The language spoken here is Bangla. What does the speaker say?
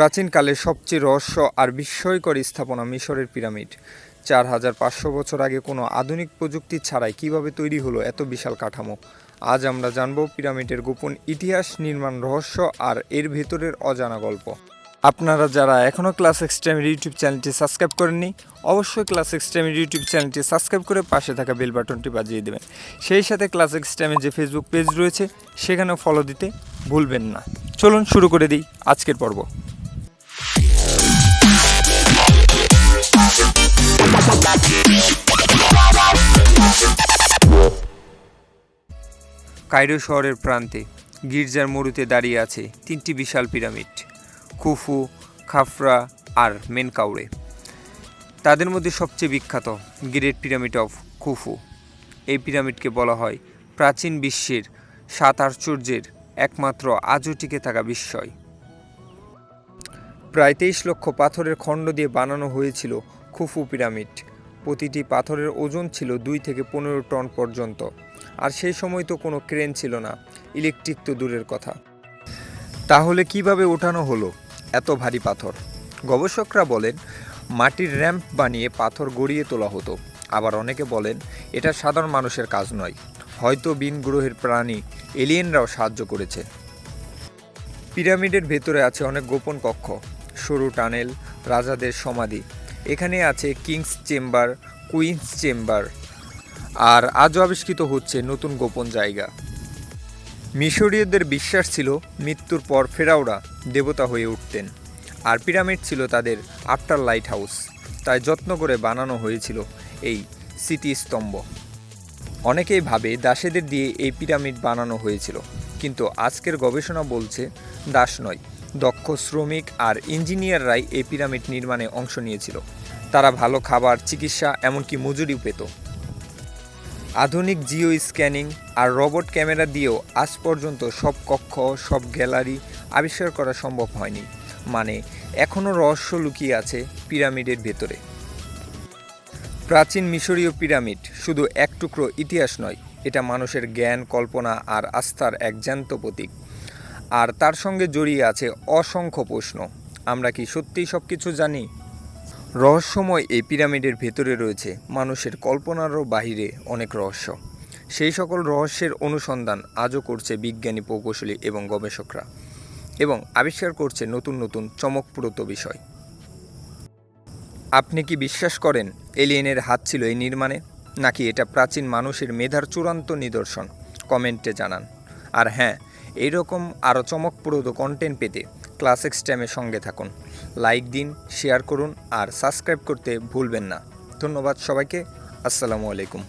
প্রাচীনকালের সবচেয়ে রহস্য আর বিস্ময়কর স্থাপনা মিশরের পিরামিড। চার হাজার পাঁচশো বছর আগে কোনো আধুনিক প্রযুক্তি ছাড়াই কীভাবে তৈরি হলো এত বিশাল কাঠামো? আজ আমরা জানব পিরামিডের গোপন ইতিহাস, নির্মাণ রহস্য আর এর ভেতরের অজানা গল্প। আপনারা যারা এখনও ক্লাস এক্সট্রামের ইউটিউব চ্যানেলটি সাবস্ক্রাইব করেননি, অবশ্যই ক্লাস এক্সট্রামের ইউটিউব চ্যানেলটি সাবস্ক্রাইব করে পাশে থাকা বেল বাটনটি বাজিয়ে দেবেন। সেই সাথে ক্লাস এক্সট্রামের যে ফেসবুক পেজ রয়েছে, সেখানেও ফলো দিতে ভুলবেন না। চলুন শুরু করে দিই আজকের পর্ব। কায়রো শহরের প্রান্তে গির্জার মরুতে দাঁড়িয়ে আছে তিনটি বিশাল পিরামিড, খুফু, খাফরা আর মেনকাউরে। তাদের মধ্যে সবচেয়ে বিখ্যাত গ্রেট পিরামিড অফ খুফু। এই পিরামিডকে বলা হয় প্রাচীন বিশ্বের সাত আশ্চর্যের একমাত্র আজও টিকে থাকা বিস্ময়। প্রায় তেইশ লক্ষ পাথরের খণ্ড দিয়ে বানানো হয়েছিল খুফু পিরামিড। প্রতিটি পাথরের ওজন ছিল দুই থেকে পনেরো টন পর্যন্ত। আর সেই সময় তো কোনো ক্রেন ছিল না। ইলেকট্রিক তো দূরের কথা। তাহলে কীভাবে ওঠানো হলো এত ভারী পাথর? গবেষকরা বলেন, মাটির র্যাম্প বানিয়ে পাথর গড়িয়ে তোলা হতো। আবার অনেকে বলেন, এটা সাধারণ মানুষের কাজ নয়। হয়তো বিন গ্রহের প্রাণী, এলিয়েনরাও সাহায্য করেছে। পিরামিডের ভেতরে আছে অনেক গোপন কক্ষ। সরু টানেল, রাজাদের সমাধি এখানে আছে কিংস চেম্বার, কুইন্স চেম্বার, আর আজও আবিষ্কৃত হচ্ছে নতুন গোপন জায়গা। মিশরীয়দের বিশ্বাস ছিল মৃত্যুর পর ফেরাওরা দেবতা হয়ে উঠতেন, আর পিরামিড ছিল তাদের আফটার লাইট হাউস, তাই যত্ন করে বানানো হয়েছিল এই স্মৃতিস্তম্ভ। অনেকেই ভাবে দাসেদের দিয়ে এই পিরামিড বানানো হয়েছিল, কিন্তু আজকের গবেষণা বলছে দাস নয়। দক্ষ শ্রমিক আর ইঞ্জিনিয়াররাই এই পিরামিড নির্মাণে অংশ নিয়েছিল। তারা ভালো খাবার, চিকিৎসা, এমনকি মজুরিও পেত। আধুনিক জিও স্ক্যানিং আর রোবট ক্যামেরা দিয়েও আজ পর্যন্ত সব কক্ষ, সব গ্যালারি আবিষ্কার করা সম্ভব হয়নি। মানে এখনও রহস্য লুকিয়ে আছে পিরামিডের ভেতরে। প্রাচীন মিশরীয় পিরামিড শুধু এক টুকরো ইতিহাস নয়, এটা মানুষের জ্ঞান, কল্পনা আর আস্থার এক জ্যান্ত প্রতীক। আর তার সঙ্গে জড়িয়ে আছে অসংখ্য প্রশ্ন। আমরা কি সত্যিই সব কিছু জানি? রহস্যময় এই পিরামিডের ভেতরে রয়েছে মানুষের কল্পনারও বাহিরে অনেক রহস্য। সেই সকল রহস্যের অনুসন্ধান আজও করছে বিজ্ঞানী, প্রকৌশলী এবং গবেষকরা এবং আবিষ্কার করছে নতুন নতুন চমকপ্রত বিষয়। আপনি কি বিশ্বাস করেন এলিয়েনের হাত ছিল এই নির্মাণে? নাকি এটা প্রাচীন মানুষের মেধার চূড়ান্ত নিদর্শন? কমেন্টে জানান। আর হ্যাঁ এইরকম আরও চমকপ্রদ কন্টেন্ট পেতে ক্লাস এক্সট্যামের সঙ্গে থাকুন। লাইক দিন শেয়ার করুন আর সাবস্ক্রাইব করতে ভুলবেন না। ধন্যবাদ সবাইকে। আসসালামু আলাইকুম।